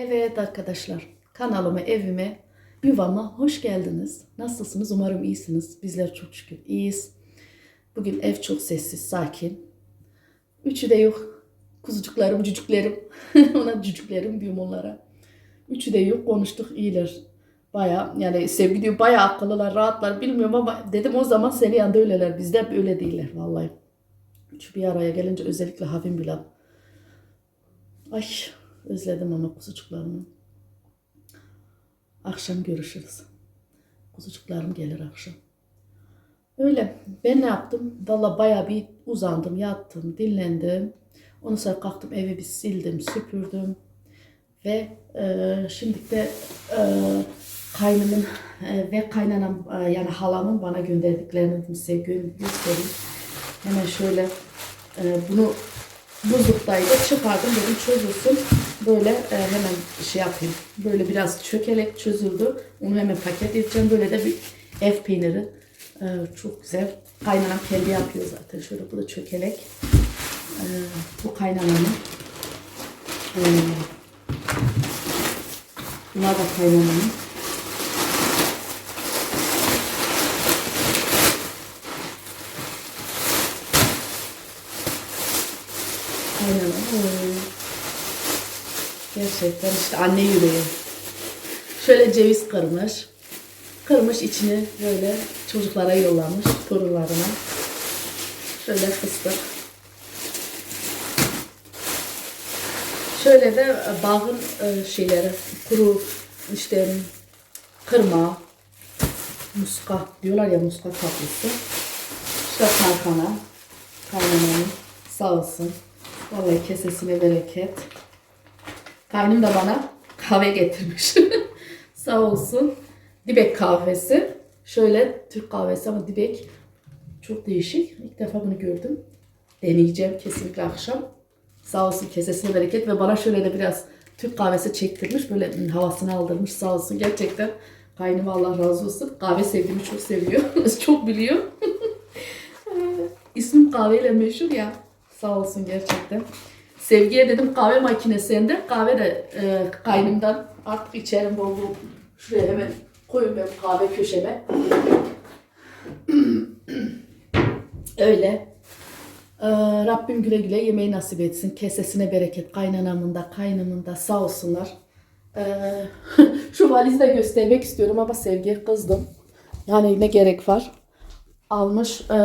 Evet arkadaşlar, kanalıma, evime, yuvama hoş geldiniz. Nasılsınız? Umarım iyisiniz. Bizler çok şükür iyiyiz. Bugün ev çok sessiz, sakin. Üçü de yok. Kuzucuklarım, cücüklerim. Ona cücüklerim diyorum onlara. Üçü de yok. Konuştuk, iyiler. Baya yani sevgi diyor baya akıllılar, rahatlar bilmiyorum ama dedim o zaman senin yanında öyleler. Bizde öyle değiller vallahi. Üçü bir araya gelince özellikle Havim Bilal. Ay özledim ama kuzucuklarımı. Akşam görüşürüz. Kuzucuklarım gelir akşam. Öyle. Ben ne yaptım? Valla bayağı bir uzandım, yattım, dinlendim. Ondan sonra kalktım evi bir sildim, süpürdüm. Ve e, şimdi de e, kaynımın e, ve kaynanam e, yani halamın bana gönderdiklerini size gö- göstereyim. Hemen şöyle e, bunu buzluktaydı. Çıkardım dedim çözülsün. Böyle e, hemen şey yapayım. Böyle biraz çökelek çözüldü. Onu hemen paket edeceğim. Böyle de bir ev peyniri. E, çok güzel. Kaynanam kendi yapıyor zaten. Şöyle bu da çökelek. E, bu kaynanamın. E, bunlar da kaynanamın. Kaynanam. Oy. Gerçekten işte anne yüreği. Şöyle ceviz kırmış. Kırmış içini böyle çocuklara yollamış. Torunlarına. Şöyle fıstık. Şöyle de bağın e, şeyleri kuru işte kırma muska diyorlar ya muska tatlısı. İşte tarhana kaynanamın sağ olsun. Vallahi kesesine bereket. Kaynım da bana kahve getirmiş. Sağ olsun. Dibek kahvesi. Şöyle Türk kahvesi ama dibek. Çok değişik. İlk defa bunu gördüm. Deneyeceğim kesinlikle akşam. Sağ olsun kesesine bereket ve bana şöyle de biraz Türk kahvesi çektirmiş. Böyle havasını aldırmış sağ olsun. Gerçekten kaynım Allah razı olsun. Kahve sevdiğimi çok seviyor. çok biliyor. İsmim kahveyle meşhur ya. Sağ olsun gerçekten. Sevgiye dedim kahve makinesinde kahve de e, kaynımdan artık içerim bol bol. Şuraya hemen koyun ben kahve köşeme. Öyle. Ee, Rabbim güle güle yemeği nasip etsin. Kesesine bereket. Kaynanamın da kaynımın da sağ olsunlar. Ee, şu valizi de göstermek istiyorum ama sevgiye kızdım. Yani ne gerek var. Almış. E,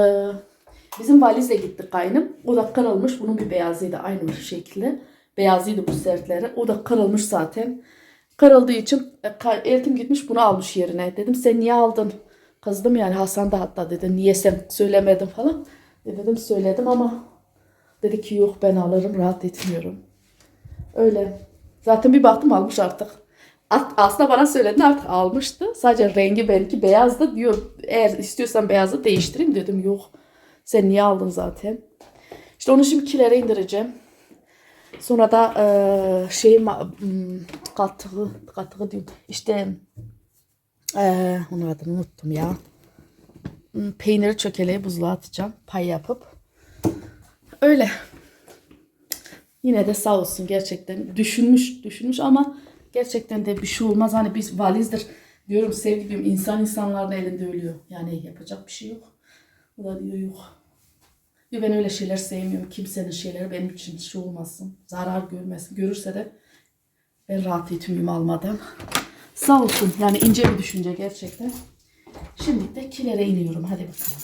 bizim valizle gitti kaynım. O da kırılmış. Bunun bir beyazıydı aynı bir şekilde. Beyazıydı bu sertleri. O da kırılmış zaten. Kırıldığı için e, Eltim gitmiş bunu almış yerine. Dedim sen niye aldın? Kızdım yani Hasan da hatta dedi niye sen söylemedin falan. E dedim söyledim ama dedi ki yok ben alırım rahat etmiyorum. Öyle. Zaten bir baktım almış artık. Aslında bana söyledi artık almıştı. Sadece rengi benimki beyazdı diyor. Eğer istiyorsan beyazı değiştireyim dedim. Yok. Sen niye aldın zaten? İşte onu şimdi kilere indireceğim. Sonra da eee şey hmm, katığı, katığı diyorum. İşte eee onun adını unuttum ya. Hmm, Peyniri çökeleği buzluğa atacağım. Pay yapıp. Öyle. Yine de sağ olsun gerçekten. Düşünmüş, düşünmüş ama gerçekten de bir şey olmaz. Hani biz valizdir diyorum sevgi diyorum. insan insanların elinde ölüyor. Yani yapacak bir şey yok. O da diyor yok. Diyor ben öyle şeyler sevmiyorum. Kimsenin şeyleri benim için şey olmasın. Zarar görmesin. Görürse de ben rahat etmiyorum almadan. Sağ olsun. Yani ince bir düşünce gerçekten. Şimdi de kilere iniyorum. Hadi bakalım.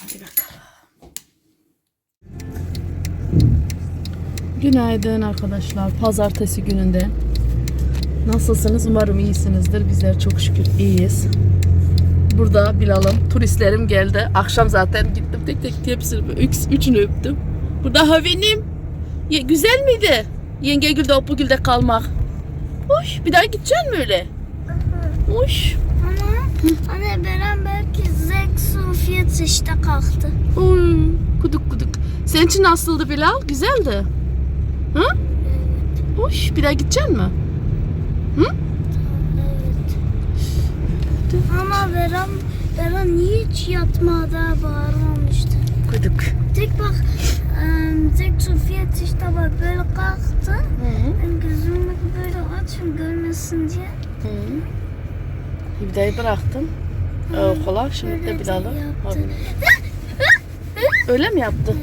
Hadi bakalım. Günaydın arkadaşlar. Pazartesi gününde. Nasılsınız? Umarım iyisinizdir. Bizler çok şükür iyiyiz. Burada Bilal'ım, turistlerim geldi. Akşam zaten gittim tek tek hepsini, üç, üçünü öptüm. Burada Havinim. Ye, güzel miydi? Yengegül'de, Opugül'de kalmak. Hoş, bir daha gideceksin mi öyle? Hoş. Ama anne Beren belki Zexo fiyat işte kalktı. Oy, kuduk kuduk. Senin için nasıldı Bilal? Güzeldi. Hı? Hoş, bir daha gideceksin mi? Evet. Ama Beren, Beren hiç yatmadı bağırmamıştı. Kuduk. Tek bak Zexo fiyat yatışta bak böyle kalktı. Ben gözümü böyle açım görmesin diye. Hı. Hivda'yı bıraktım. Ee, okula. Şimdi de Öyle Bilal'ı. yaptı. Abi. Öyle mi yaptı?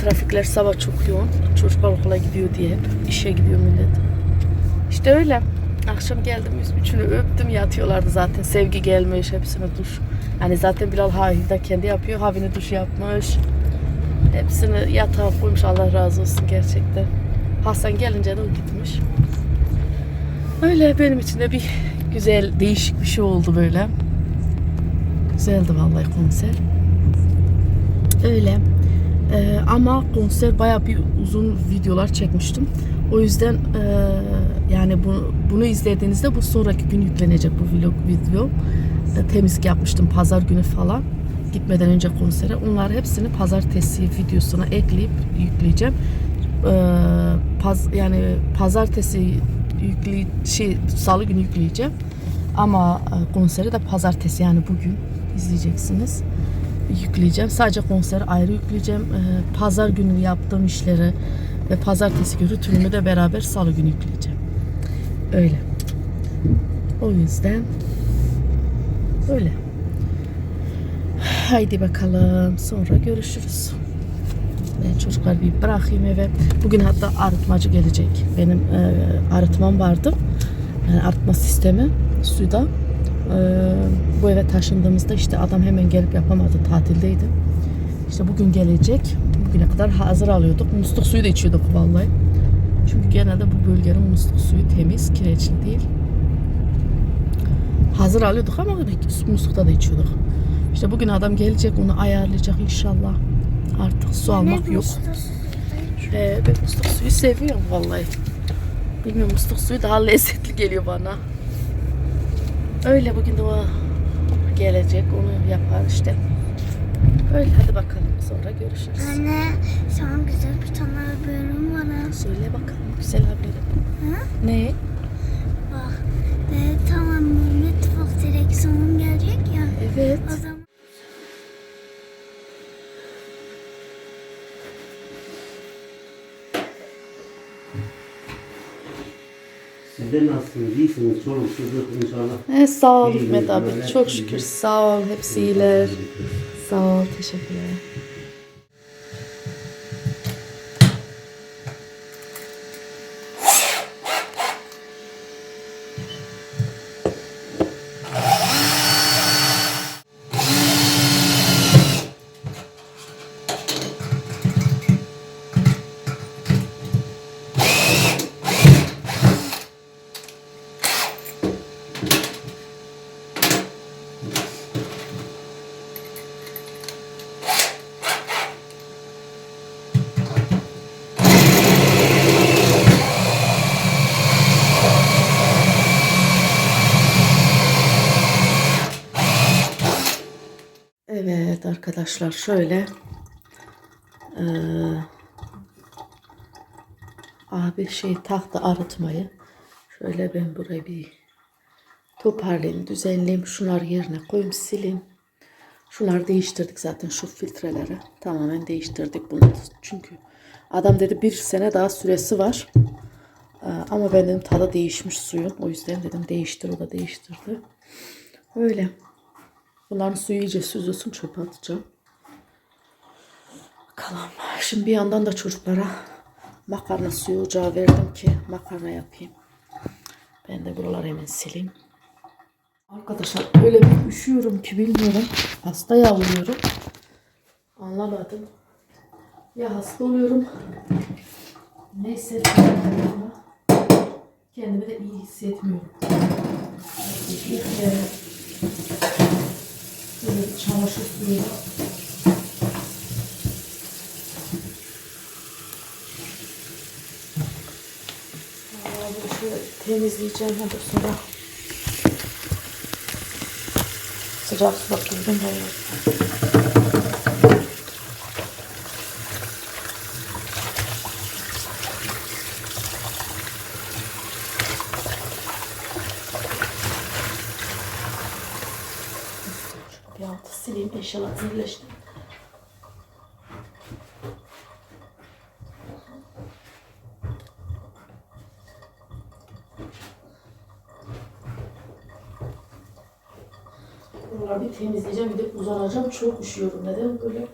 Trafikler sabah çok yoğun. Çocuklar okula gidiyor diye hep. işe gidiyor millet. İşte öyle. Akşam geldim üçünü öptüm yatıyorlardı zaten. Sevgi gelmiş hepsine duş. Yani zaten Bilal Hahil'de kendi yapıyor. Havini duş yapmış. Hepsini yatağa koymuş. Allah razı olsun gerçekten. Hasan gelince de o gitmiş. Öyle benim için de bir güzel değişik bir şey oldu böyle. Güzeldi vallahi konser. Öyle. Ee, ama konser baya bir uzun videolar çekmiştim. O yüzden e, yani bu, bunu izlediğinizde bu sonraki gün yüklenecek bu vlog video. E, temizlik yapmıştım pazar günü falan. Gitmeden önce konsere. Onları hepsini pazartesi videosuna ekleyip yükleyeceğim. E, paz, yani pazartesi yükley şey salı günü yükleyeceğim. Ama e, konseri de pazartesi yani bugün izleyeceksiniz yükleyeceğim. Sadece konseri ayrı yükleyeceğim. Ee, Pazar günü yaptığım işleri ve pazartesi günü rutünümü de beraber salı günü yükleyeceğim. Öyle. O yüzden öyle. Haydi bakalım. Sonra görüşürüz. Ben çocukları bir bırakayım eve. Bugün hatta arıtmacı gelecek. Benim e, arıtmam vardı. Yani arıtma sistemi suda. Ee, bu eve taşındığımızda işte adam hemen gelip yapamadı tatildeydi. İşte bugün gelecek. Bugüne kadar hazır alıyorduk. Musluk suyu da içiyorduk vallahi. Çünkü genelde bu bölgenin musluk suyu temiz, kireçli değil. Hazır alıyorduk ama muslukta da içiyorduk. İşte bugün adam gelecek onu ayarlayacak inşallah. Artık su almak yok. Ee, ben musluk suyu seviyorum vallahi. Bilmiyorum musluk suyu daha lezzetli geliyor bana. Öyle bugün de o gelecek onu yapar işte. Öyle hadi bakalım sonra görüşürüz. Anne sana güzel bir tane bölüm var. Söyle bakalım güzel haberim. Ha? Ne? Bak ve tamam mutfak direksiyonum gelecek ya. Evet. O zaman Sizler nasılsınız? İyisiniz. Çoluk çocuk inşallah. E, sağ ol Hikmet abi. Çok şükür. Sağ ol. Hepsi iyiler. Sağ ol. Teşekkürler. Evet arkadaşlar şöyle eee, abi şey taktı arıtmayı. Şöyle ben burayı bir toparlayayım, düzenleyeyim. Şunları yerine koyayım, sileyim. Şunları değiştirdik zaten şu filtreleri. Tamamen değiştirdik bunu. Çünkü adam dedi bir sene daha süresi var. Ee, Ama benim tadı değişmiş suyun. O yüzden dedim değiştir. O da değiştirdi. Öyle. Bunların suyu iyice süzülsün çöpe atacağım. Bakalım. Şimdi bir yandan da çocuklara makarna suyu ocağa verdim ki makarna yapayım. Ben de buraları hemen sileyim. Arkadaşlar öyle bir üşüyorum ki bilmiyorum. Hasta yavruyorum. Anlamadım. Ya hasta oluyorum. Neyse. Kendimi de iyi hissetmiyorum. Böyle çamaşır suyuyla temizleyeceğim hadi sonra. Sıcak su bakıyorum bayağı. İnşallah birleşti. Bunları bir temizleyeceğim, bir de uzanacağım. Çok üşüyorum. Neden böyle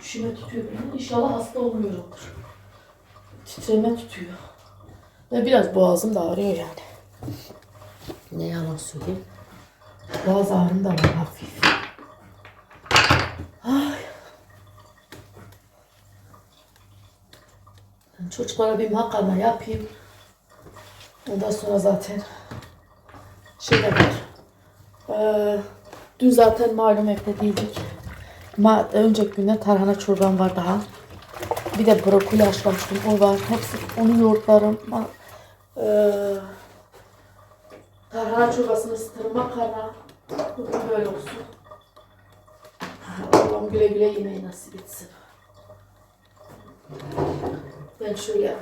üşüme tutuyor beni? İnşallah hasta olmuyorumdur. Titreme tutuyor. Ve biraz boğazım da ağrıyor yani. Ne yalan söyleyeyim. Boğaz ağrım da var hafif. Ben çocuklara bir makarna yapayım. Ondan sonra zaten şey de var. Ee, dün zaten malum evde değildik. Ma önceki günden tarhana çorbam var daha. Bir de brokoli haşlamıştım. O var. Hepsi onu yoğurtlarım. Ee, tarhana çorbasını ısıtırım. Makarna. Bugün böyle olsun. Allah'ım güle güle yemeği nasip etsin. Ben şöyle.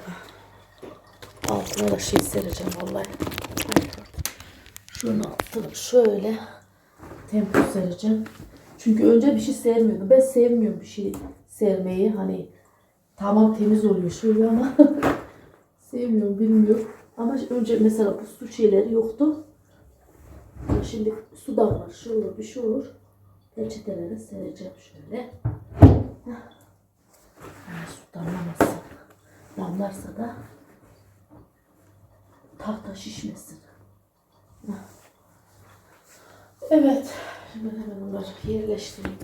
Altına da şey sereceğim vallahi. Şunun altına şöyle tempo sereceğim. Çünkü önce bir şey sermiyordum. Ben sevmiyorum bir şey sermeyi. Hani tamam temiz oluyor şöyle ama sevmiyorum bilmiyorum. Ama önce mesela bu su şeyleri yoktu. Şimdi su da var. Şu olur bir şey olur. Peçeteleri sereceğim şöyle. Heh. Su damlamasın. Damlarsa da tahta şişmesin. Evet. Şimdi hemen onları yerleştireyim.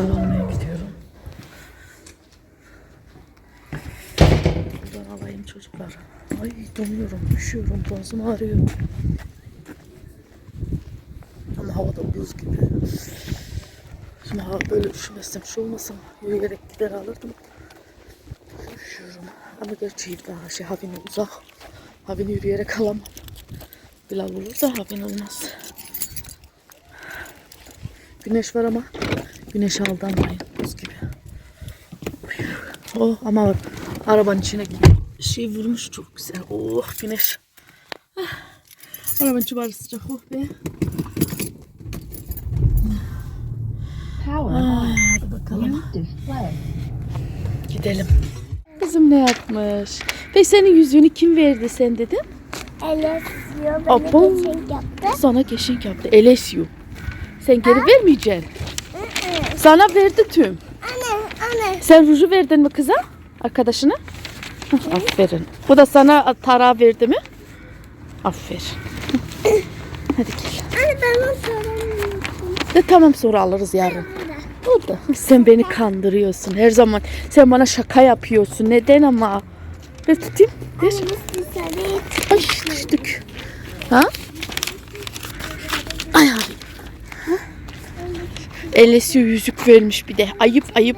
Şal almaya gidiyorum. Buradan alayım çocuklar. Ay donuyorum, üşüyorum, boğazım ağrıyor. Ama havada buz gibi. Şimdi hava böyle üşümezsem şu olmasın. Yürüyerek gider alırdım. Üşüyorum. Ama gerçi daha şey havine uzak. Havini yürüyerek alamam. Bilal olursa havin olmaz. Güneş var ama güneşe aldanmayın. Buz gibi. Oh ama arabanın içine şey vurmuş çok güzel. Oh güneş. Ah, Arabanın içi bari sıcak. Oh be. Power Ah, hadi bakalım. Gidelim. Kızım ne yapmış? Ve senin yüzüğünü kim verdi sen dedin? Abo. bana geçen yaptı. Sana keşink yaptı. LSU. Sen geri vermeyeceksin. Sana verdi tüm. Anne anne. Sen ruju verdin mi kıza? Arkadaşına? Hah, Aferin. Bu da sana tarağı verdi mi? Aferin. Hadi gel. Anne ben onu söylemiyorum. De tamam sonra alırız yarın. O da. Sen beni kandırıyorsun her zaman. Sen bana şaka yapıyorsun. Neden ama? Ver tutayım. Ver. Ay düştük. Ha? Ay abi. LSU yüzük vermiş bir de. Ayıp ayıp.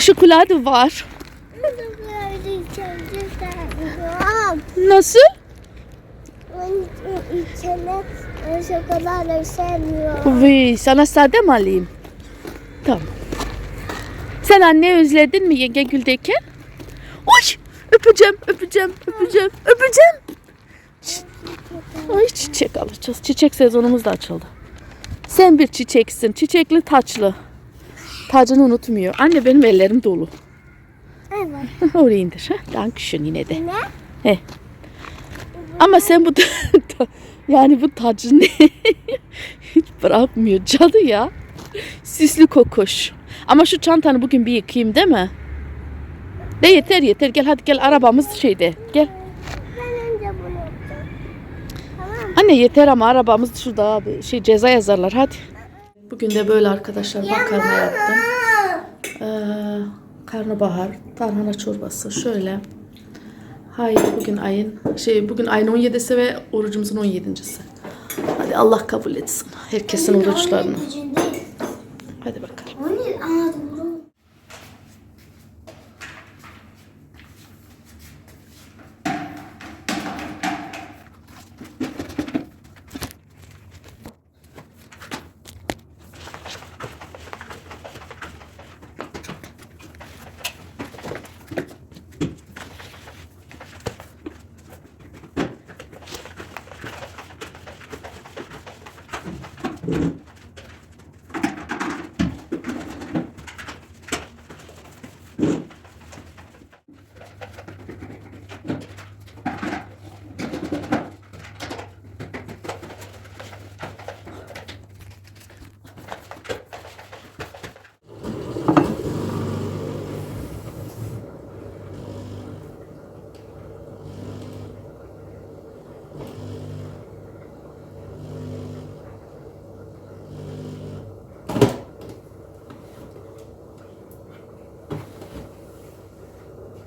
çıktılar da var. Nasıl? İçine şokolade sevmiyorum. Vay, sana sade mi alayım? Tamam. Sen anne özledin mi yenge güldeyken? Oy! Öpeceğim, öpeceğim, öpeceğim, öpeceğim. Ay çiçek alacağız. Çiçek sezonumuz da açıldı. Sen bir çiçeksin. Çiçekli taçlı. Tacını unutmuyor. Anne benim ellerim dolu. Evet. Oraya indir. Ha? Dankeschön yine de. Ne? He. Ama sen bu yani bu tacı ne? Hiç bırakmıyor cadı ya. Süslü kokuş. Ama şu çantanı bugün bir yıkayayım değil mi? De yeter yeter gel hadi gel arabamız şeyde. Gel. Ben önce bunu yapacağım. Tamam. Anne yeter ama arabamız şurada abi. Şey ceza yazarlar hadi. Bugün de böyle arkadaşlar makarna yaptım. Ee, karnabahar, tarhana çorbası şöyle. Hayır bugün ayın şey bugün ayın 17'si ve orucumuzun 17.si. Hadi Allah kabul etsin herkesin oruçlarını. Hadi bakalım.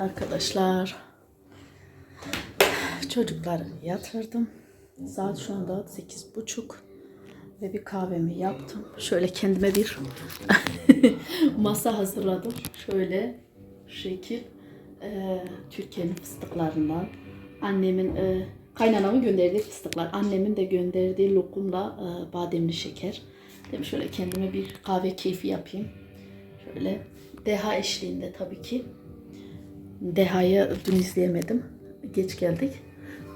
arkadaşlar. Çocukları yatırdım. Saat şu anda sekiz buçuk. Ve bir kahvemi yaptım. Şöyle kendime bir masa hazırladım. Şöyle şekil. Ee, Türkiye'nin fıstıklarından. Annemin e, Kaynanamın gönderdiği fıstıklar. Annemin de gönderdiği lokumla e, bademli şeker. Dedim şöyle kendime bir kahve keyfi yapayım. Şöyle Deha eşliğinde tabii ki. Deha'yı dün izleyemedim. Geç geldik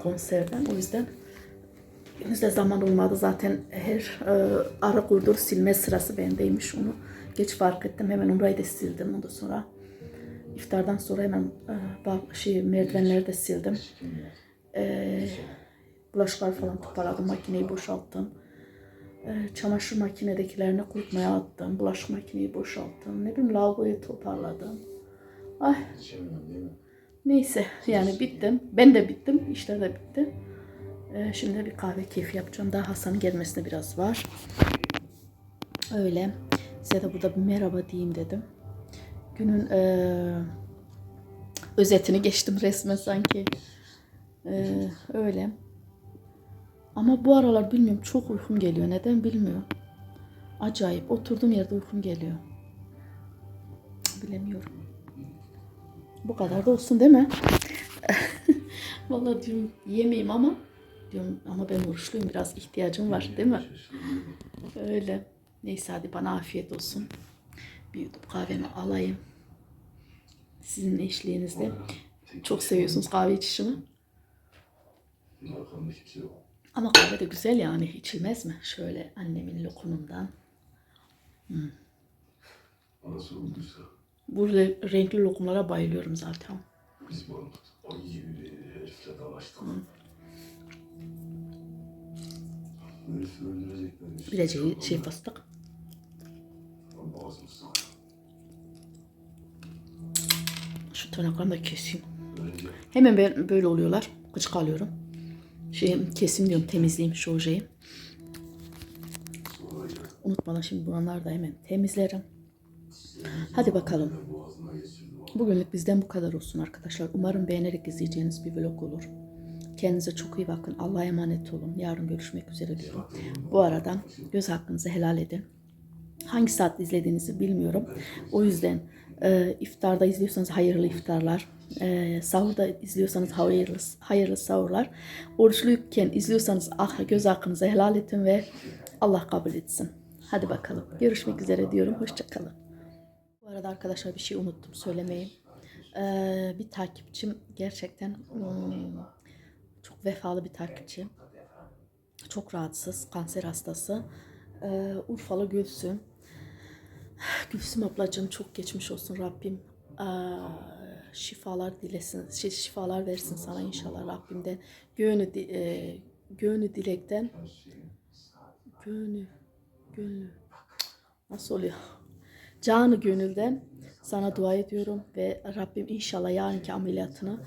konserden. O yüzden henüz zaman olmadı. Zaten her e, ara kurdur silme sırası bendeymiş onu. Geç fark ettim. Hemen umrayı da sildim. Ondan sonra iftardan sonra hemen e, bak- şey, merdivenleri de sildim. E, bulaşıklar falan toparladım. Makineyi boşalttım. E, çamaşır makinedekilerini kurutmaya attım. Bulaşık makineyi boşalttım. Ne bileyim lavaboyu toparladım. Ay Neyse yani bittim. Ben de bittim. İşler de bitti. Ee, şimdi bir kahve keyfi yapacağım. Daha Hasan'ın gelmesine biraz var. Öyle. Size de burada bir merhaba diyeyim dedim. Günün eee, özetini geçtim resmen sanki. Eee, öyle. Ama bu aralar bilmiyorum çok uykum geliyor. Neden bilmiyorum. Acayip. Oturduğum yerde uykum geliyor. Bilemiyorum. Bu kadar da olsun değil mi? Vallahi diyorum yemeyeyim ama diyorum ama ben oruçluyum biraz ihtiyacım var değil mi? Öyle. Neyse hadi bana afiyet olsun. Bir yudum kahvemi alayım. Sizin eşliğinizde. Çok seviyorsunuz kahve içişimi. Ama kahve de güzel yani içilmez mi? Şöyle annemin lokumundan. Sorulduysa Bu re- renkli lokumlara bayılıyorum zaten. biz bu ayı gibi herifle dalaştık. Herifi öldürecekler. işte. Bileceği şey fıstık. Boğazımız sıkı. Şu tırnaklarımı da keseyim. Önce Hemen ben böyle oluyorlar. Gıcık alıyorum. Şey kesim diyorum temizleyeyim şu ojeyi. sonra ya Unutmadan şimdi buraları da hemen temizlerim. Hadi bakalım. Bugünlük bizden bu kadar olsun arkadaşlar. Umarım beğenerek izleyeceğiniz bir vlog olur. Kendinize çok iyi bakın. Allah'a emanet olun. Yarın görüşmek üzere diyorum. Bu arada göz hakkınızı helal edin. Hangi saatte izlediğinizi bilmiyorum. O yüzden e, iftarda izliyorsanız hayırlı iftarlar. E, sahurda izliyorsanız hayırlı, hayırlı sahurlar. Oruçluyken izliyorsanız ah, göz hakkınızı helal edin ve Allah kabul etsin. Hadi bakalım. Görüşmek üzere diyorum. Hoşçakalın. Arada arkadaşlar bir şey unuttum söylemeyi. Ee, bir takipçim gerçekten hmm, çok vefalı bir takipçi. Çok rahatsız, kanser hastası. Ee, Urfalı Gülsüm. Gülsüm ablacığım çok geçmiş olsun Rabbim. Aa, şifalar dilesin, şey, şifalar versin sana inşallah Rabbimden. Di- e, gönlü dilekten, gönlü, gönlü, nasıl oluyor? Canı gönülden sana dua ediyorum ve Rabbim inşallah yarınki ameliyatını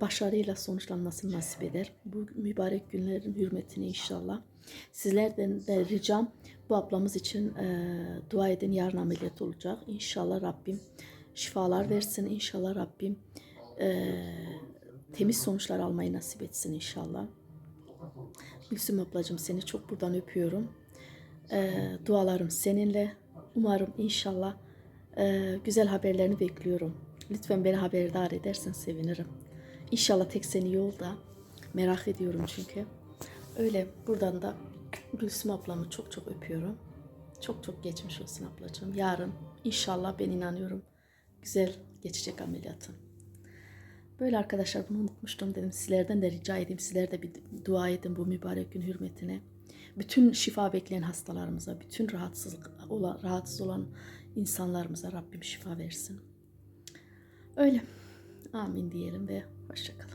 başarıyla sonuçlanmasını nasip eder. Bu mübarek günlerin hürmetine inşallah. Sizlerden de ricam bu ablamız için e, dua edin. Yarın ameliyat olacak. İnşallah Rabbim şifalar versin. İnşallah Rabbim e, temiz sonuçlar almayı nasip etsin inşallah. Gülsüm ablacığım seni çok buradan öpüyorum. Ee, dualarım seninle. Umarım inşallah e, güzel haberlerini bekliyorum. Lütfen beni haberdar edersen sevinirim. İnşallah tek seni yolda. Merak ediyorum çünkü. Öyle buradan da Gülsüm ablamı çok çok öpüyorum. Çok çok geçmiş olsun ablacığım. Yarın inşallah ben inanıyorum güzel geçecek ameliyatın. Böyle arkadaşlar bunu unutmuştum dedim. Sizlerden de rica edeyim. Sizler de bir dua edin bu mübarek gün hürmetine. Bütün şifa bekleyen hastalarımıza, bütün rahatsız olan, rahatsız olan insanlarımıza Rabbim şifa versin. Öyle. Amin diyelim ve hoşçakalın.